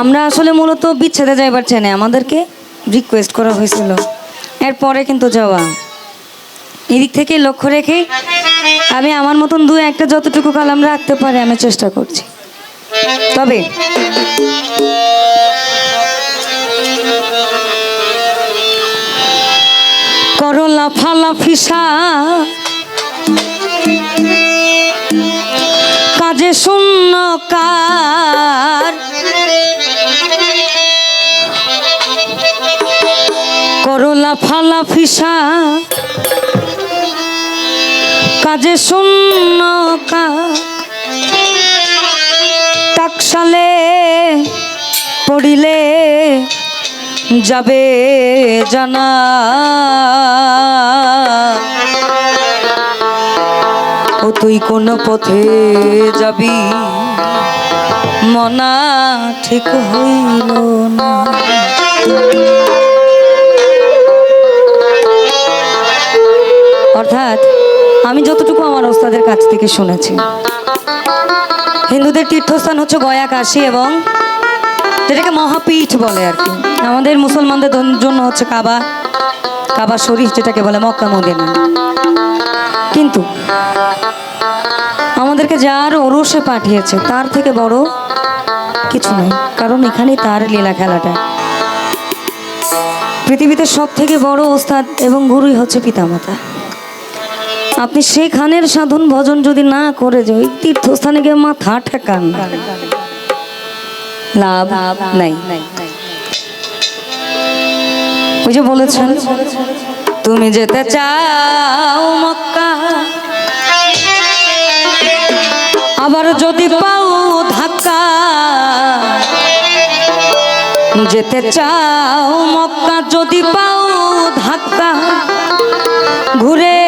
আমরা আসলে মূলত বিচ্ছেদে যাইবার চাই না আমাদেরকে রিকোয়েস্ট করা হয়েছিল। এরপরে কিন্তু যাওয়া। এদিক থেকে লক্ষ্য রেখে আমি আমার মতন দু একটা যতটুকু কালাম রাখতে পারি, আমি চেষ্টা করছি। তবে করলা ফালা ফিসা, কাজে শূন্য কার করলা ফালা ফিসা। কাজে শূন্য টাকশালে পড়িলে যাবে জানা। ও তুই কোন পথে যাবি? মনা ঠিক হইল না। অর্থাৎ আমি যতটুকু আমার ওস্তাদের কাছ থেকে শুনেছি। হিন্দুদের তীর্থস্থান হচ্ছে গয়া, কাশী এবং যেটাকে মহাপীঠ বলে আর কি। আমাদের মুসলমানদের জন্য হচ্ছে কাবা কাবা শরীফ যেটাকে বলে মক্কা, মদিনা। কিন্তু আমাদেরকে যার ওরসে পাঠিয়েছে, তার থেকে বড় কিছু নেই, কারণ এখানেই তার লীলা খেলাটা। পৃথিবীতে সব থেকে বড় ওস্তাদ এবং গুরুই হচ্ছে পিতামাতা। আপনি সেখানের সাধন ভজন যদি না করে, যে ওই তীর্থস্থানে গিয়ে মাথা ঠেকান। লাভ নাই। ওই যে বলেছেন, তুমি যেতে চাও মক্কা, আবার যদি পাও ধাক্কা, যেতে চাও মক্কা, যদি পাও ধাক্কা, ঘুরে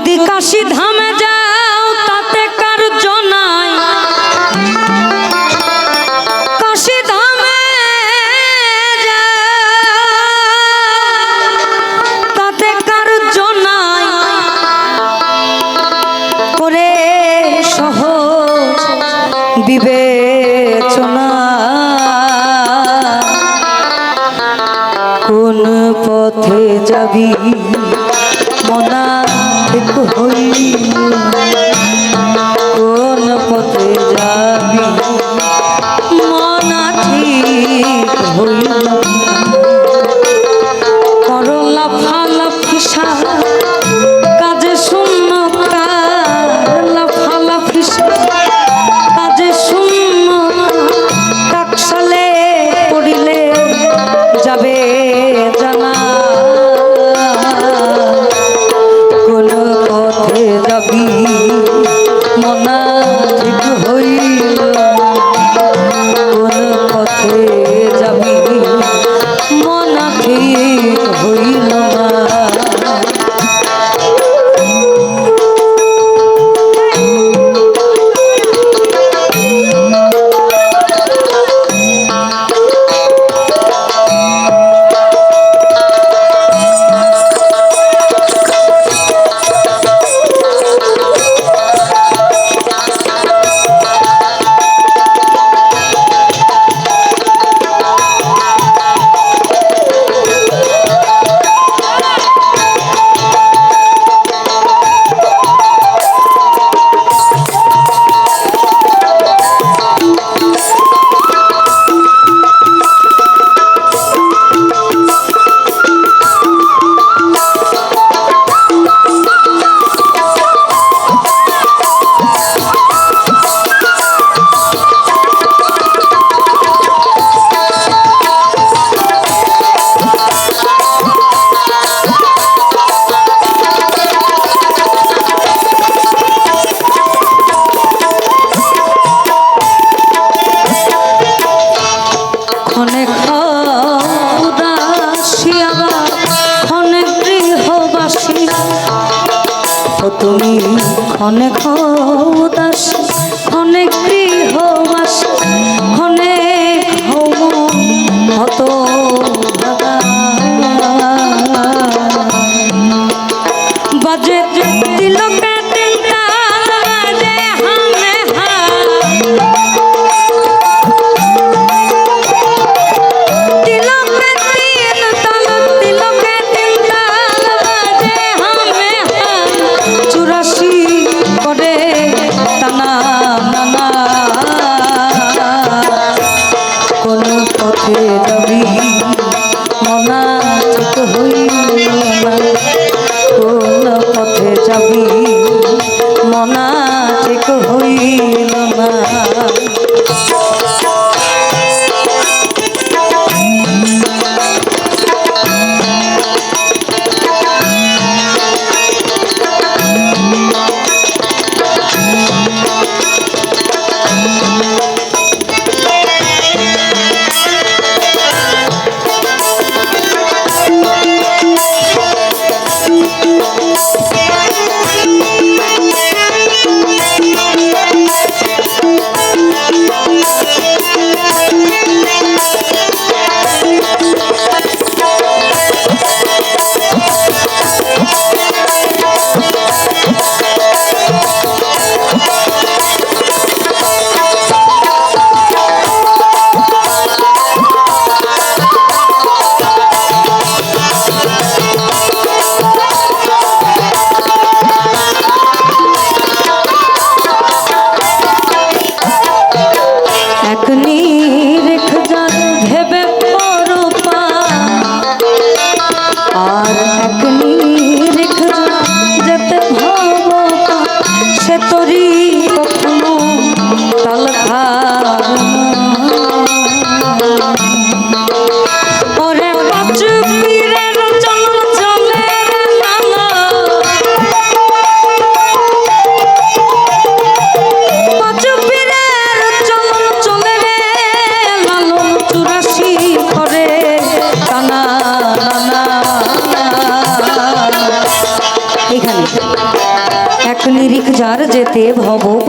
যদি কাশি ধামে যাও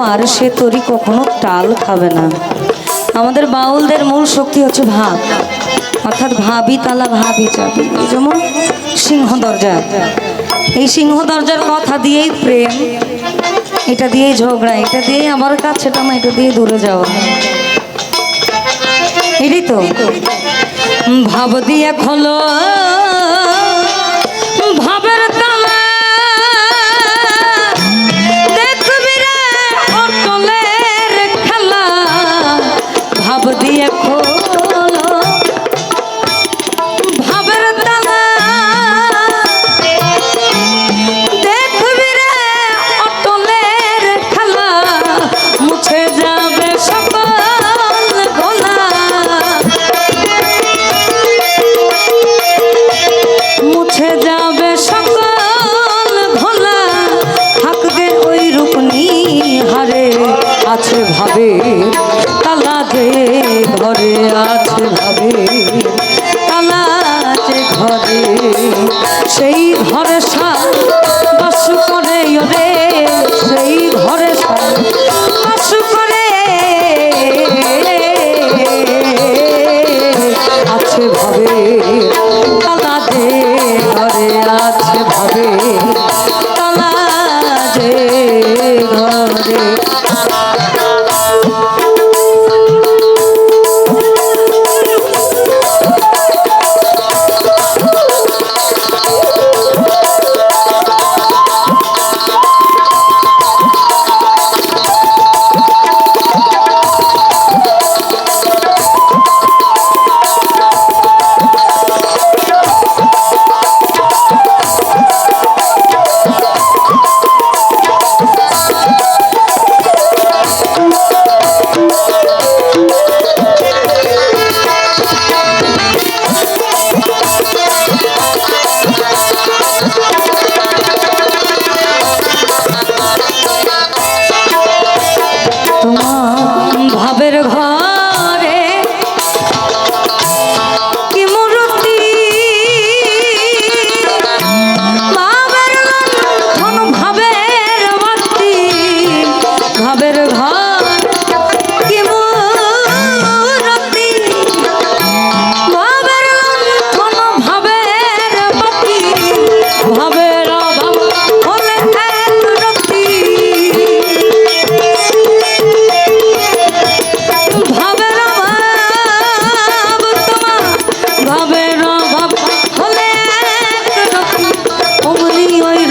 পার সে তরি কখনো টাল খাবে না। আমাদের বাউলদের মূল শক্তি হচ্ছে ভাব অর্থাৎ ভাবি তালা ভাবি চাবি। যেমন সিংহ দরজা। এই সিংহ দরজার কথা দিয়েই প্রেম। এটা দিয়েই ঝগড়া। এটা দিয়েই আমার কাছে টানা। এটা দিয়ে দূরে যাওয়া। এটাই তো। ভাব দিয়ে খোলো।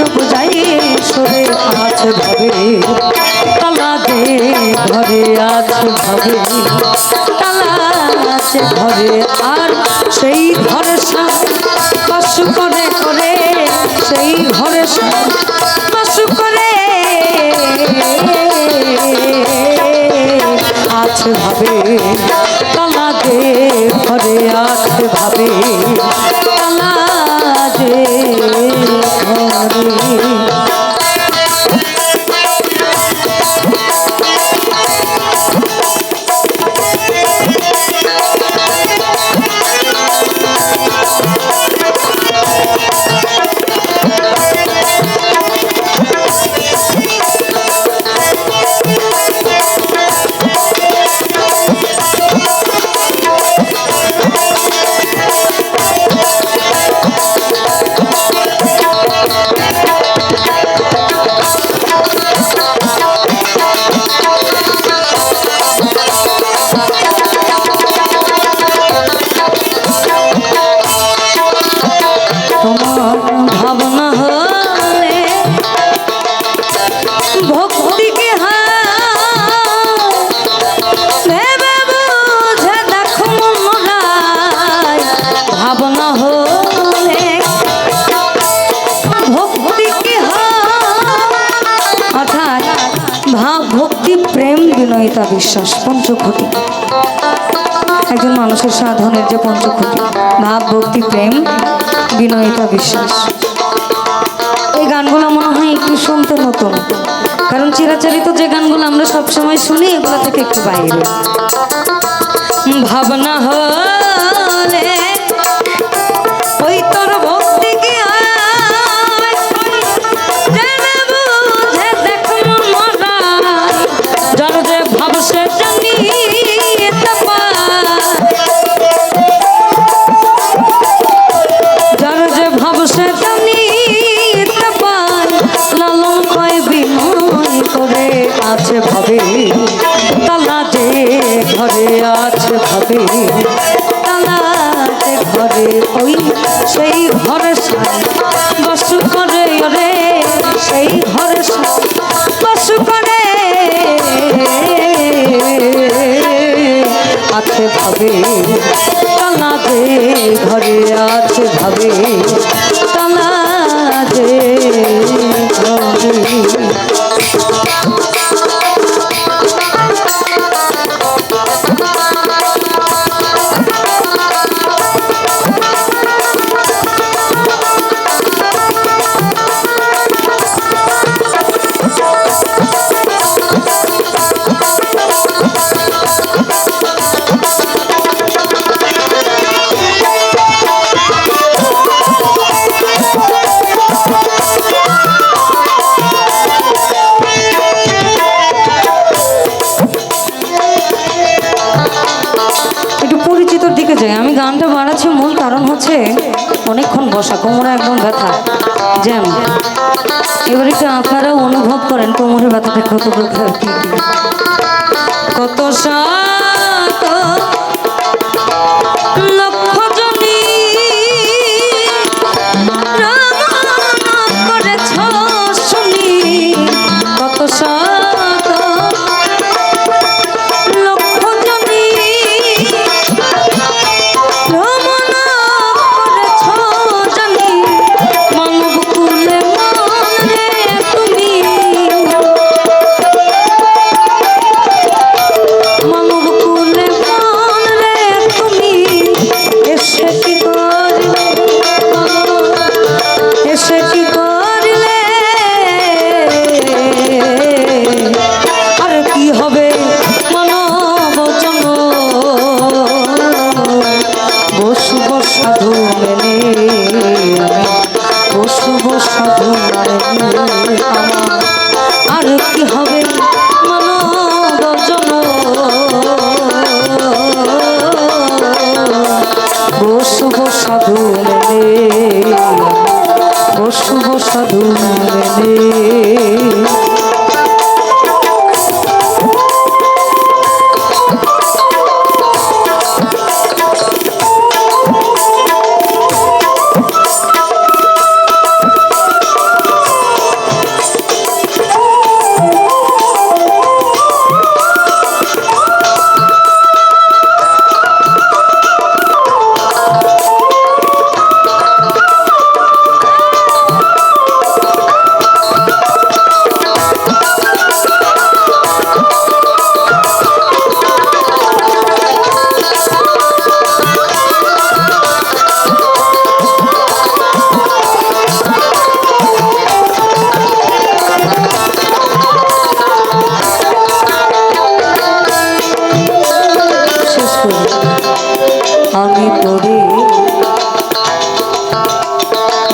রূপ যাই আছে ভাবে, তালা দে ঘরে তালা আছে ঘরে সেই ঘরে বাস করে সেই ঘরে বাস করে। আছে ভাবে, তালা দে ঘরে আছে ভাবে। ঘরে বিনয়িতা বিশ্বাস পঞ্চখটি একজন মানুষের সাধনের যে পঞ্চখটি ভাব, ভক্তি, প্রেম, বিনয়িতা বিশ্বাস। এই গানগুলো মনে হয় একটু শুনতে নতুন কারণ চিরাচারিত যে গানগুলো আমরা সবসময় শুনি, এগুলো থেকে একটু বাইরে। ভাবনা হলে আছে ভাবে। তালা যে ঘরে আছে ভাবে। তালা যে ঘরে ওই সেই ঘরে বসু করে রে সেই ঘরে বসু করে আছে ভাবে। তালা যে ঘরে আছে ভাবে। মূল কারণ হচ্ছে অনেকক্ষণ বসা, কোমরে একদম ব্যথা, জ্যাম এবার একটু আপনারাও অনুভব করেন কোমরের ব্যথাটা কত ব্যথা। কত শত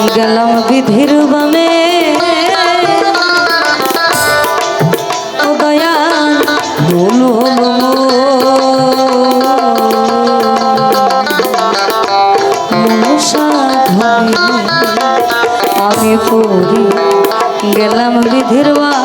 গেলাম বিধির বামে ভুল বলো আমি পড়ি গেলাম বিধির বামে